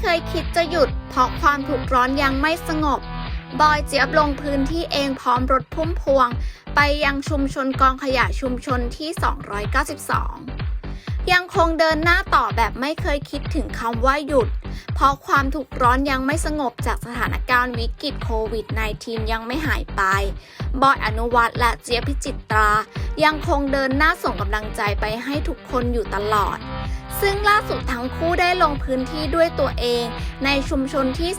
เคยคิดจะหยุด เพราะความถูกร้อนยังไม่สงบบอยเจี๊ยบลงพื้นที่เองพร้อมรถพุ่มพวง ไปยังชุมชนกองขยะชุมชนที่ 292 ยังคงเดินหน้าต่อแบบไม่เคยคิดถึงคำว่าหยุด เพราะความถูกร้อนยังไม่สงบจากสถานการณ์วิกฤตโควิด -19 ยังไม่หายไป บอยอนุวัตและเจี๊ยบพิจิตรา ยังคงเดินหน้าส่งกำลังใจไปให้ทุกคนอยู่ตลอด ซึ่งล่าสุดทั้งคู่ได้ลงพื้นที่ด้วยตัวเอง ในชุมชนที่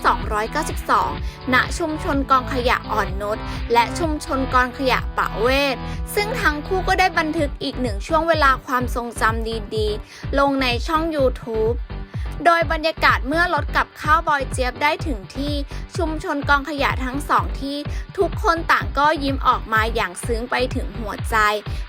292 ณ ชุมชนกองขยะอ่อนนุชและชุมชนกองขยะปะเวศ ซึ่งทั้งคู่ก็ได้บันทึกอีกหนึ่งช่วงเวลาความทรงจำดีๆ ลงในช่อง YouTube โดยบรรยากาศเมื่อรถกับข้าวบอยเจี๊ยบได้ถึงที่ชุมชนกองขยะทั้งสองที่ ทุกคนต่างก็ยิ้มออกมาอย่างซึ้งไปถึงหัวใจ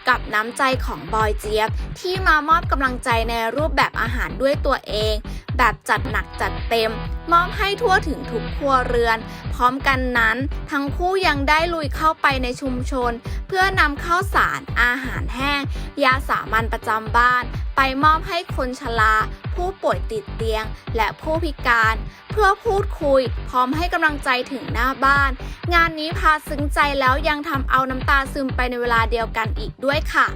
กับน้ำใจของบอยเจี๊ยบ ที่มามอบกำลังใจในรูปแบบอาหารด้วยตัวเอง แบบจัดหนักจัดเต็ม มอบให้ทั่วถึงทุกครัวเรือน พร้อมกันนั้น ทั้งคู่ยังได้ลุยเข้าไปในชุมชน เพื่อนำข้าวสารอาหารแห้ง ยาสามัญประจำบ้าน ไปมอบให้คนชราผู้ป่วยติดเตียง และผู้พิการ เพื่อพูดคุย พร้อมให้กำลังใจถึงหน้าบ้าน งานนี้พาซึ้งใจแล้วยังทำเอาน้ำตาซึมไปในเวลาเดียวกันอีกด้วยค่ะ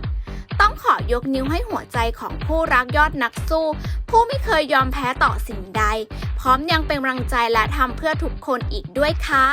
ต้องขอยกนิ้วให้หัวใจของผู้รักยอดนักสู้ ผู้ไม่เคยยอมแพ้ต่อสิ่งใด พร้อมยังเป็นกำลังใจและทำเพื่อทุกคนอีกด้วยค่ะ